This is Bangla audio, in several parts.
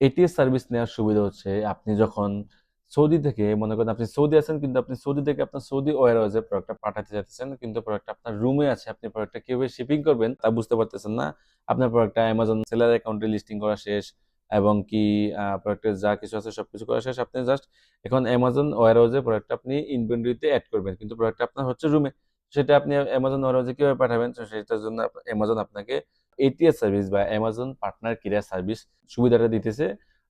এটিএস সার্ভিস নেওয়ার সুবিধা হচ্ছে আপনি যখন সৌদি থেকে, মনে করেন আপনি সৌদি আছেন কিন্তু আপনি সৌদি থেকে আপনার সৌদি ওয়ারহাউসে প্রোডাক্টটা পাঠাতে চাইতেছেন, কিন্তু প্রোডাক্টটা আপনার রুমে আছে, আপনি প্রোডাক্টটা কীভাবে শিপিং করবেন তা বুঝতে পারতেছেন না। আপনার প্রোডাক্টটা অ্যামাজন সেলার অ্যাকাউন্টে লিস্টিং করা শেষ এবং কি প্রোডাক্টের যা কিছু আছে সব কিছু করা শেষ, আপনি জাস্ট এখন অ্যামাজন ওয়ারহাউসে প্রোডাক্টটা আপনি ইনভেন্টরিতে অ্যাড করবেন, কিন্তু প্রোডাক্টটা আপনার হচ্ছে রুমে সেটা আপনি অ্যামাজন ওয়ারহাউসে কীভাবে পাঠাবেন? সেটার জন্য অ্যামাজন আপনাকে এটিএস সার্ভিস বা অ্যামাজন পার্টনার কেরিয়ার সার্ভিস সুবিধাটা দিতেছে।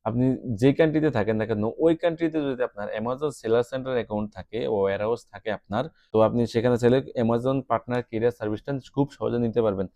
আপনি যে কান্ট্রিতে থাকেন না কেন, ওই কান্ট্রিতে যদি আপনার অ্যামাজন সেলার সেন্টার অ্যাকাউন্ট থাকে ও ওয়ারহাউস থাকে আপনার, তো আপনি সেখানে চাইলে অ্যামাজন পার্টনার কেরিয়ার সার্ভিসটা খুব সহজে নিতে পারবেন।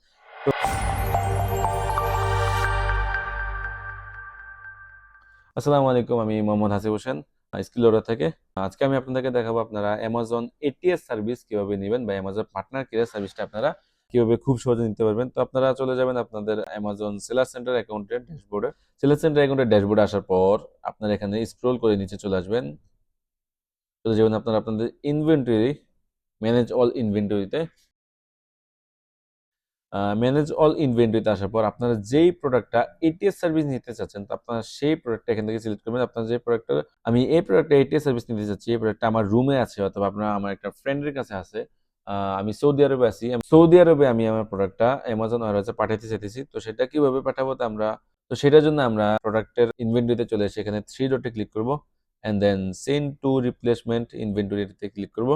আসসালামু আলাইকুম, আমি মোহাম্মদ হাসিব হোসেন, স্কিল অর্ডার থেকে। আজকে আমি আপনাদেরকে দেখাবো আপনারা অ্যামাজন এটিএস সার্ভিস কীভাবে নেবেন বা অ্যামাজন পার্টনার কেরিয়ার সার্ভিসটা আপনারা কীভাবে খুব সহজে নিতে পারবেন। তো আপনারা চলে যাবেন আপনাদের অ্যামাজন সেলার সেন্টার অ্যাকাউন্টের ড্যাশবোর্ডে সেলার সেন্টার অ্যাকাউন্টের ড্যাশবোর্ডে আসার পর আপনারা এখানে স্ক্রোল করে নিচে চলে আসবেন। চলে যাবেন আপনারা আপনাদের ইনভেন্টরি ম্যানেজ অল ইনভেন্টরিতে ম্যানেজ অল ইনভেন্টরিতে আসার পর আপনারা যেই প্রোডাক্টটা এটিএস সার্ভিস নিতে চাচ্ছেন, তো আপনারা সেই প্রোডাক্টটা এখান থেকে সিলেক্ট করবেন। আপনার যে প্রোডাক্টটা আমি এই প্রোডাক্টটা এটিএস সার্ভিস নিতে চাচ্ছি, এই প্রোডাক্টটা আমার রুমে আছে অথবা আপনার, আমার একটা ফ্রেন্ডের কাছে আছে। আমি সৌদি আরবে আছি। সৌদি আরবে আমি আমার প্রোডাক্টটা অ্যামাজন ওয়ারহাউসে পাঠাতে চাইতেছি। তো সেটা কীভাবে পাঠাবো তো আমরা, তো সেটার জন্য আমরা প্রোডাক্টের ইনভেন্টরিতে চলে এসে এখানে থ্রি ডটে ক্লিক করব। And then send to replacement ইনভেন্টরিতে click করব।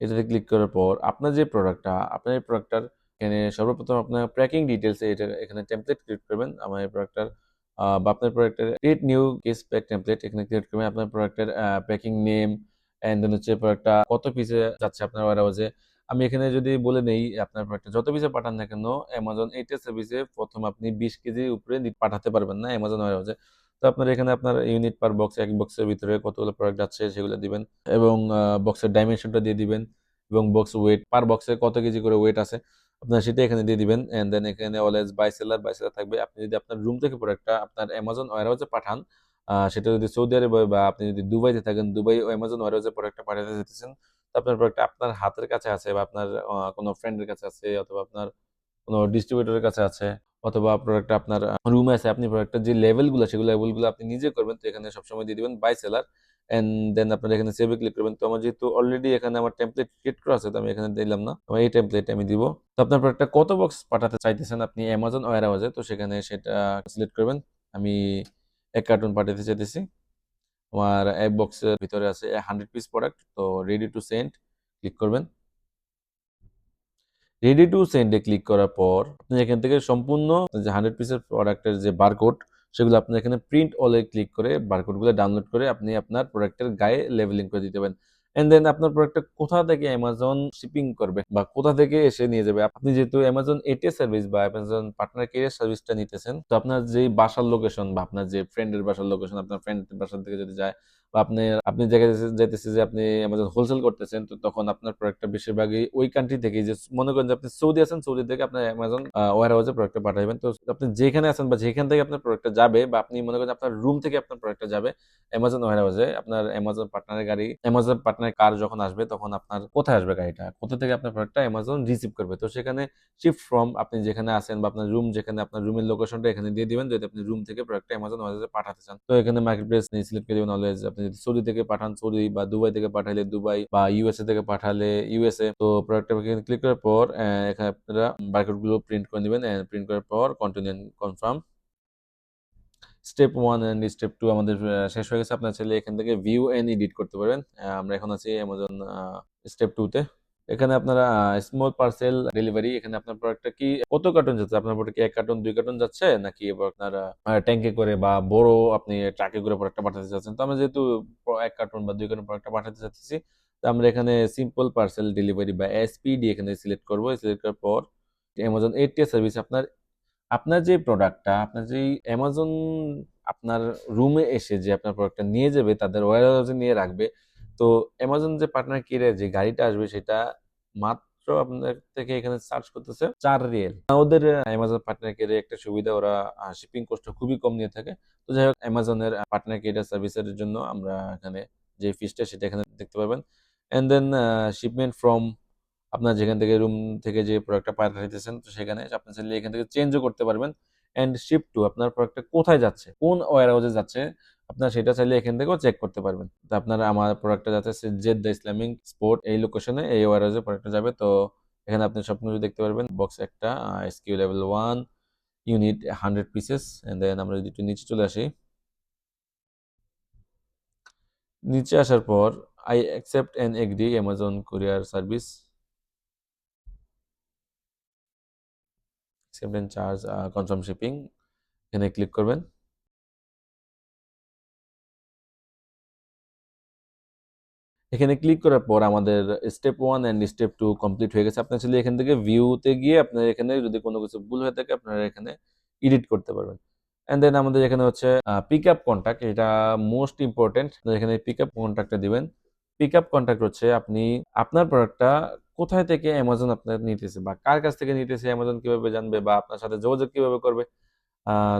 এটাতে ক্লিক করার পর আপনার যে প্রোডাক্টটা আপনার এই প্রোডাক্টটার এখানে সর্বপ্রথম আপনার প্যাকিং ডিটেলস এটা এখানে টেমপ্লেট ক্রিয়েট করবেন। আমার এই প্রোডাক্টটার বা আপনার প্রোডাক্টের create new case pack template এখানে ক্রিয়েট করবেন। আপনার প্রোডাক্টের প্যাকিং নেম অ্যান্ড দেন হচ্ছে প্রোডাক্টটা কত পিসে যাচ্ছে আপনার ওয়ারহাউসে আমি এখানে যদি বলে নেই আপনার প্রোডাক্টটা যত পিসে পাঠান না কেন অ্যামাজন এইটা সার্ভিসে প্রথম আপনি বিশ কেজি উপরে পাঠাতে পারবেন না অ্যামাজন ওয়ারহাউসে তো আপনার এখানে আপনার ইউনিট পার বক্স এক বক্সের ভিতরে কতগুলো প্রোডাক্ট যাচ্ছে সেগুলো দিবেন এবং বক্সের ডাইমেনশনটা দিয়ে দিবেন এবং বক্স ওয়েট পার বক্সে কত কেজি করে ওয়েট আছে। আপনার সেটা এখানে দিয়ে দিবেন এন্ড দেন এখানে always by seller by seller থাকবে। আপনি যদি আপনার রুম থেকে প্রোডাক্টটা আপনার অ্যামাজন ওয়ারহাউসে পাঠান সেটা যদি সৌদি আরবে বা আপনি যদি দুবাইতে থাকেন, দুবাই অ্যামাজন ওয়ারহাউসে প্রোডাক্টটা পাঠাতে যেতেছেন আপনার প্রোডাক্ট আপনার হাতের কাছে আছে বা আপনার কোনো ফ্রেন্ডের কাছে আছে, অথবা আপনার কোনো ডিস্ট্রিবিউটরের কাছে আছে, অথবা প্রোডাক্টটা আপনার রুমে আছে, আপনি প্রোডাক্টের যে লেভেলগুলো সেগুলো লেভেলগুলো আপনি নিজে করবেন, তো এখানে সবসময় দিয়ে দিবেন বাই সেলার এন্ড দেন আপনার এখানে সেভে ক্লিক করবেন। তো আমার যেহেতু অলরেডি এখানে আমার টেমপ্লেট ক্রিয়েট করা আছে, তো আমি এখানে দিলাম না। আমার এই টেমপ্লেট আমি দিব। তো আপনার প্রোডাক্টটা কত বক্স পাঠাতে চাইতেছেন আপনি অ্যামাজন ওয়ার হাউসে তো সেখানে সেটা সিলেক্ট করবেন। আমি এক কার্টুন পাঠাতে চাইতেছি। আমার এক বক্সের ভিতরে আছে হান্ড্রেড পিস প্রোডাক্ট তো রেডি টু সেন্ড ক্লিক করবেন। রেডি টু সেন্ডে ক্লিক করার পর আপনি এখান থেকে সম্পূর্ণ যে হান্ড্রেড পিসের প্রোডাক্টের যে বারকোড সেগুলো আপনি এখানে প্রিন্ট অলে ক্লিক করে বারকোডগুলো ডাউনলোড করে আপনি আপনার প্রোডাক্টের গায়ে লেভেলিং করে দিতে পারেন। অ্যান্ড দেন আপনার প্রোডাক্টটা কোথা থেকে অ্যামাজন শিপিং করবে বা কোথা থেকে এসে নিয়ে যাবে? আপনি যেহেতু অ্যামাজন এটিএস সার্ভিস বা অ্যামাজন পার্টনার কেরিয়ার সার্ভিসটা নিতেছেন, তো আপনার যে বাসার লোকেশন বা আপনার যে ফ্রেন্ডের বাসার লোকেশন আপনার ফ্রেন্ডের বাসার থেকে যদি যায় বা আপনি আপনি জায়গায় যাইতেছে যে আপনি অ্যামাজন হোলসেল করতেছেন, তো তখন আপনার প্রোডাক্টটা বেশিরভাগই ওই কান্ট্রি থেকে যে মনে করেন যে আপনি সৌদি আছেন, সৌদি থেকে আপনার অ্যামাজন ওয়ার হাউসে প্রোডাক্টটা পাঠাবেন তো আপনি যেখানে আছেন বা যেখান থেকে আপনার প্রোডাক্টটা যাবে বা আপনি মনে করেন আপনার রুম থেকে আপনার প্রোডাক্টটা যাবে অ্যামাজন ওয়ার হাউসে আপনার অ্যামাজন পার্টনারের গাড়ি অ্যামাজন পার্টনার কার যখন আসবে, তখন আপনার কোথায় আসবে গাড়িটা? কোথা থেকে আপনার প্রোডাক্টটা অ্যামাজন রিসিভ করবে? তো সেখানে শিফট ফ্রম আপনি যেখানে আছেন বা আপনার রুম যেখানে আপনার রুমের লোকেশনটা এখানে দিয়ে দিবেন। যদি আপনি রুম থেকে প্রোডাক্টটা অ্যামাজন ওয়ার হাউসে পাঠাতে চান, তো এখানে মার্কেট প্লেস সিলেক্ট করে দিবেন অলওয়েজ আপনি যদি সৌদি থেকে পাঠান, সৌদি বা দুবাই থেকে পাঠালে দুবাই বা ইউএসএ থেকে পাঠালে ইউএসএ তো প্রোডাক্টটা ক্লিক করার পর এখানে আপনারা বারকোডগুলো প্রিন্ট করে নেবেন প্রিন্ট করার পর continue confirm step one and step two আমাদের শেষ হয়ে গেছে। আপনার ছেলে এখান থেকে ভিউ এন্ড এডিট করতে পারবেন। আমরা এখন আছি অ্যামাজন স্টেপ টু তে। এখানে আপনারা স্মল পার্সেল ডেলিভারি এখানে আপনার প্রোডাক্টটা কি, কত কার্টুন যাচ্ছে? আপনার প্রোডাক্ট কি এক কার্টুন দুই কার্টুন যাচ্ছে? নাকি আপনার ট্যাঙ্কে করে বা বড় আপনি ট্রাকে করে প্রোডাক্টটা পাঠাতে চাচ্ছেন? তো আমরা যেহেতু এক কার্টুন বা দুই কার্টুন প্রোডাক্টটা পাঠাতে চাচ্ছি, তো আমরা এখানে সিম্পল পার্সেল ডেলিভারি বা এসপিডি এখানে সিলেক্ট করব। সিলেক্ট করার পর অ্যামাজন এইটিএ সার্ভিস আপনার আপনার যে প্রোডাক্টটা আপনার যে অ্যামাজন আপনার রুমে এসে যে আপনার প্রোডাক্টটা নিয়ে যাবে, তাদের ওয়ারহাউসে নিয়ে রাখবে তো অ্যামাজন যে পার্টনার কেরিয়ার যে গাড়িটা আসবে সেটা মাত্র আপনার থেকে এখানে চার্জ করতেছে চার রিয়েল। ওদের অ্যামাজন পার্টনার কেরিয়ার একটা সুবিধা, ওরা শিপিং কস্টটা খুবই কম নিয়ে থাকে। তো যাই হোক অ্যামাজনের পার্টনার কেরিয়ার সার্ভিসের জন্য আমরা এখানে যে ফিসটা সেটা এখানে দেখতে পাবেন। এন্ড দেন শিপমেন্ট ফ্রম আপনার যেখান থেকে রুম থেকে যে প্রোডাক্টটা পাঠাইতেছেন, তো সেখানে আপনি চাইলে এখান থেকে চেঞ্জও করতে পারবেন। অ্যান্ড শিপ টু আপনার প্রোডাক্টটা কোথায় যাচ্ছে? কোন ওয়ার হাউসে যাচ্ছে? আপনার সেটা চাইলে এখান থেকেও চেক করতে পারবেন। তো আপনারা আমার প্রোডাক্টটা যাচ্ছে দ্য ইসলামিক স্পোর্ট এই লোকেশনে এই ওয়ার হাউসে প্রোডাক্টটা যাবে। তো এখানে আপনি সব কিছু দেখতে পারবেন। বক্স একটা SKU level one unit hundred pieces and then আমরা যদি একটু নিচে চলে আসি। নিচে আসার পর I accept and agree Amazon courier service accept and charge confirm shipping এখানে ক্লিক করবেন। এখানে ক্লিক করার পর আমাদের step one and step two complete হয়ে গেছে। আপনার চাইলে এখান থেকে ভিউতে গিয়ে আপনার এখানে যদি কোনো কিছু ভুল হয়ে থাকে, আপনারা এখানে এডিট করতে পারবেন। অ্যান্ড দেন আমাদের এখানে হচ্ছে পিক আপ কন্ট্যাক্ট এটা মোস্ট ইম্পর্টেন্ট এখানে পিক আপ কন্ট্যাক্টটা দিবেন। পিক আপ কন্ট্যাক্ট হচ্ছে আপনি আপনার প্রোডাক্টটা কোথায় থেকে অ্যামাজন আপনার নিতেছে বা কার কাছ থেকে নিতেছে অ্যামাজন কীভাবে জানবে বা আপনার সাথে যোগাযোগ কীভাবে করবে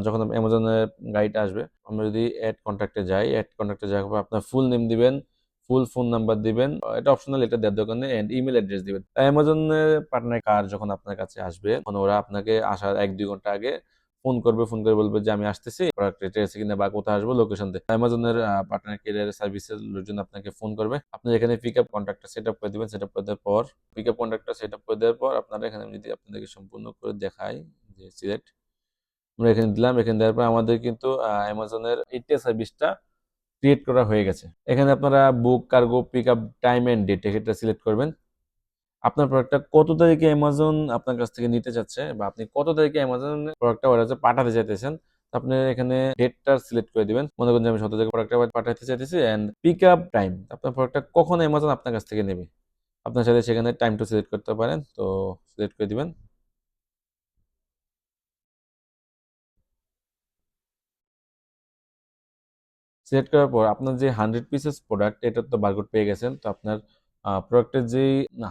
যখন অ্যামাজনের গাড়িটা আসবে। আমরা যদি অ্যাড কন্ট্যাক্টে যাই অ্যাড কন্ট্যাক্টে যাওয়ার পর আপনার ফুল নেম দিবেন। ফুল ফোন নাম্বার দিবেন। এটা অপশনাল এটা দেওয়ার দরকার নেই এন্ড ইমেল অ্যাড্রেস দিবেন। অ্যামাজনের পার্টনার কার যখন আপনার কাছে আসবে, তখন ওরা আপনাকে আসার এক, দুই ঘণ্টা আগে ফোন করবে ফোন করে বলবে যে, আমি আসতেছি প্রোডাক্ট রেটে আছে কিনা বা কোথায় আসব লোকেশন অ্যামাজনের পার্টনার কেরিয়ার সার্ভিসের লোকজন আপনাকে ফোন করবে। আপনি এখানে পিক আপ কন্ট্যাক্টটা সেট আপ করে দিবেন সেট আপ করে দেওয়ার পর পিক আপ কন্ট্যাক্টটা সেট আপ করে দেওয়ার পর আপনারা এখানে যদি আপনাদেরকে সম্পূর্ণ করে দেখাই, যে সিলেক্ট আমরা এখানে দিলাম, এখানে দেওয়ার পর আমাদের কিন্তু অ্যামাজনের এইটা সার্ভিসটা ক্রিয়েট করা হয়ে গেছে। এখানে আপনারা book cargo pick up time and date এটা সিলেক্ট করবেন। আপনার প্রোডাক্টটা কত তারিখে অ্যামাজন আপনার কাছ থেকে নিতে চাচ্ছে বা আপনি কত তারিখে অ্যামাজন প্রোডাক্টটা ওরা পাঠাতে চাইতেছেন আপনি এখানে ডেটটা সিলেক্ট করে দিবেন। মনে করেন যে আমি তারিখে প্রোডাক্টটা পাঠাতে চাইতেছি অ্যান্ড পিক আপ টাইম আপনার প্রোডাক্টটা কখন অ্যামাজন আপনার কাছ থেকে নেবে? আপনার সাথে সেখানে টাইমটা সিলেক্ট করতে পারেন, তো সিলেক্ট করে দিবেন। সিলেক্ট করার পর আপনার যে হান্ড্রেড পিসেস প্রোডাক্ট এটার তো বারকোড পেয়ে গেছেন। তো আপনার প্রোডাক্টের যে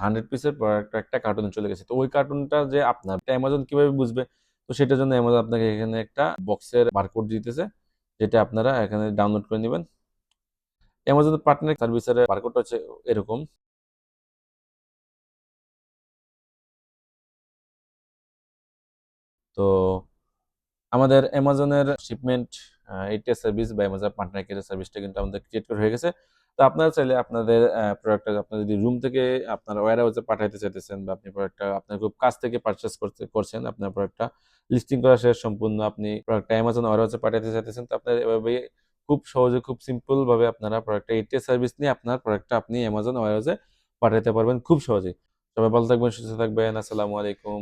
হান্ড্রেড পিসের প্রোডাক্ট একটা কার্টুনে চলে গেছে। তো ওই কার্টুনটা যে আপনার অ্যামাজন কীভাবে বুঝবে? তো সেটার জন্য অ্যামাজন আপনাকে এখানে একটা বক্সের বারকোড দিতেছে, যেটা আপনারা এখানে ডাউনলোড করে নেবেন। অ্যামাজন পার্টনার সার্ভিসের বারকোডটা হচ্ছে এরকম। তো আমাদের অ্যামাজনের শিপমেন্ট এইটা সার্ভিস বা অ্যামাজন পার্টনার কেয়ার সার্ভিসটা কিন্তু আমাদের ক্রিয়েট করা হয়ে গেছে। তো আপনারা চাইলে আপনাদের প্রোডাক্টটা আপনার যদি রুম থেকে আপনার ওয়ার হাউসে পাঠাইতে চাইতেছেন বা আপনি প্রোডাক্টটা আপনার খুব কাছ থেকে পারচেস করতে, করছেন, আপনার প্রোডাক্টটা লিস্টিং করা শেষ, সম্পূর্ণ আপনি প্রোডাক্টটা অ্যামাজন ওয়ার হাউসে পাঠাইতে চাইতেছেন, তো আপনার এভাবে খুব সহজে, খুব সিম্পল ভাবে আপনারা প্রোডাক্টটা এইটা সার্ভিস নিয়ে আপনার প্রোডাক্টটা আপনি অ্যামাজন ওয়ার হাউসে পাঠাইতে পারবেন খুব সহজেই। সবাই ভালো থাকবেন, সুস্থ থাকবেন, আসসালামু আলাইকুম।